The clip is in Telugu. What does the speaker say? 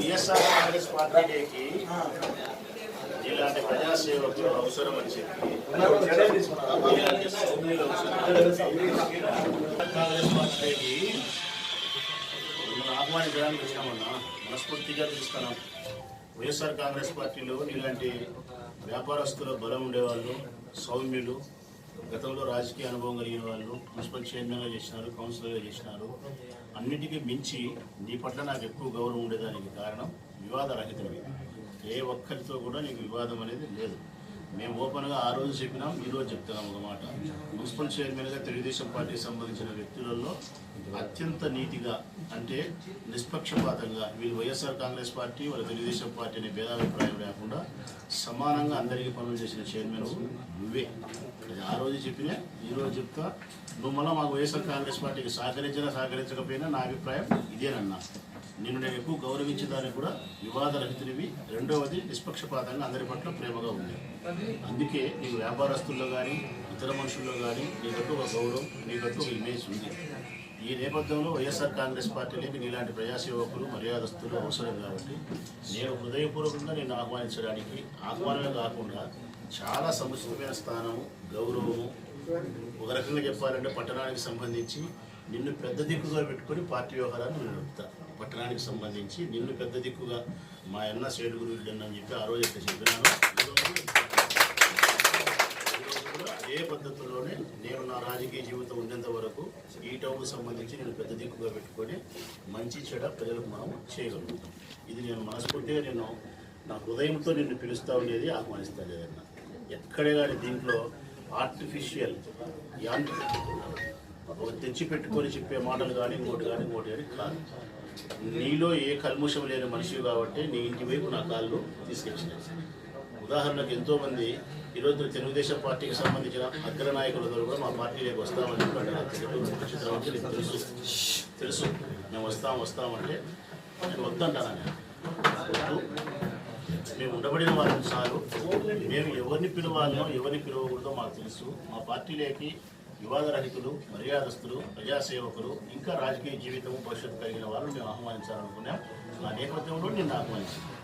వైఎస్ఆర్ కాంగ్రెస్ పార్టీకి ఇలాంటి ప్రజాసేవకు అవసరం అని చెప్పి ఇలాంటి సౌమ్యులు కాంగ్రెస్ పార్టీకి మనం ఆహ్వానించడానికి వచ్చామన్నా మనస్ఫూర్తిగా చూస్తున్నాం వైఎస్ఆర్ కాంగ్రెస్ పార్టీలో ఇలాంటి వ్యాపారస్తుల బలం ఉండేవాళ్ళు సౌమ్యులు గతంలో రాజకీయ అనుభవం కలిగిన వాళ్ళు మున్సిపల్ చైర్మన్గా చేసినారు కౌన్సిలర్గా చేసినారు. అన్నిటికీ మించి నీ పట్ల నాకు ఎక్కువ గౌరవం ఉండేదానికి కారణం వివాదరహితమే. ఏ ఒక్కరితో కూడా నీకు వివాదం అనేది లేదు. మేము ఓపెన్గా ఆ రోజు చెప్పినాం ఈరోజు చెప్తున్నాం ఒక మాట మున్సిపల్ చైర్మన్గా తెలుగుదేశం పార్టీకి సంబంధించిన వ్యక్తులలో అత్యంత నీతిగా అంటే నిష్పక్షపాతంగా వీళ్ళు వైఎస్ఆర్ కాంగ్రెస్ పార్టీ వాళ్ళ తెలుగుదేశం పార్టీ అనే భేదాభిప్రాయం లేకుండా సమానంగా అందరికీ పనులు చేసిన చైర్మన్ నువ్వే. అది ఆ రోజు చెప్పినా ఈరోజు చెప్తా నువ్వు మళ్ళీ మాకు వైఎస్ఆర్ కాంగ్రెస్ పార్టీకి సహకరించినా సహకరించకపోయినా నా అభిప్రాయం ఇదేనన్నా. నిన్ను నేను ఎక్కువ గౌరవించడానికి కూడా వివాదరహితునివి రెండవది నిష్పక్షపాతంగా అందరి పట్ల ప్రేమగా ఉంది. అందుకే నీకు వ్యాపారస్తుల్లో కానీ ఇతర మనుషుల్లో కానీ నీకంటూ ఒక గౌరవం నీకంటూ ఒక ఇమేజ్ ఉంది. ఈ నేపథ్యంలో వైఎస్ఆర్ కాంగ్రెస్ పార్టీలోకి నీలాంటి ప్రజాసేవకులు మర్యాదస్తులు అవసరం కాబట్టి నేను హృదయపూర్వకంగా నిన్ను ఆహ్వానించడానికి ఆహ్వానమే కాకుండా చాలా సముచితమైన స్థానము గౌరవము ఒక రకంగా చెప్పాలంటే పట్టణానికి సంబంధించి నిన్ను పెద్ద దిక్కుగా పెట్టుకొని పార్టీ వ్యవహారాన్ని నేను నడుపుతాను పట్టణానికి సంబంధించి నిన్ను పెద్ద దిక్కుగా మా అన్న సేడు గురువులు అని చెప్పి ఆ రోజు ఎక్కడ చెప్పినాను. కూడా అదే పద్ధతిలోనే నేను నా రాజకీయ జీవితం ఉండేంత వరకు ఈ టౌన్కు సంబంధించి నేను పెద్ద దిక్కుగా పెట్టుకొని మంచి చెడ ప్రజలకు మనం చేయగలుగుతాం. ఇది నేను మనస్ఫూర్తిగా నేను నా హృదయంతో నిన్ను పిలుస్తా ఉండేది ఆహ్వానిస్తా లేదన్నా ఎక్కడే కానీ దీంట్లో ఆర్టిఫిషియల్ యాంత్రిక ఒక తెచ్చి పెట్టుకొని చెప్పే మాటలు కానీ ఇంకోటి కానీ ఇంకోటి కానీ కాదు. నీలో ఏ కల్ముషం లేని మనిషి కాబట్టి నీ ఇంటి వైపు నా కాళ్ళు తీసుకొచ్చినాయి ఉదాహరణకు ఎంతోమంది ఈరోజు తెలుగుదేశం పార్టీకి సంబంధించిన అగ్ర అగ్రనాయకులందరూ కూడా మా పార్టీలోకి వస్తామని చెప్పండి నీకు తెలుసు. తెలుసు. మేము వస్తాం వస్తామంటే నేను వద్దంటాను నేను వద్దు. మేము ఉండబడిన వాళ్ళని చాలు. మేము ఎవరిని పిలవాలో ఎవరిని పిలవకూడదో మాకు తెలుసు. మా పార్టీలోకి వివాదరహితులు మర్యాదస్తులు ప్రజాసేవకులు ఇంకా రాజకీయ జీవితం భవిష్యత్తు కలిగిన వాళ్ళు మేము ఆహ్వానించాలనుకున్నాం. ఆ నేపథ్యంలో నిన్ను ఆహ్వానించాను.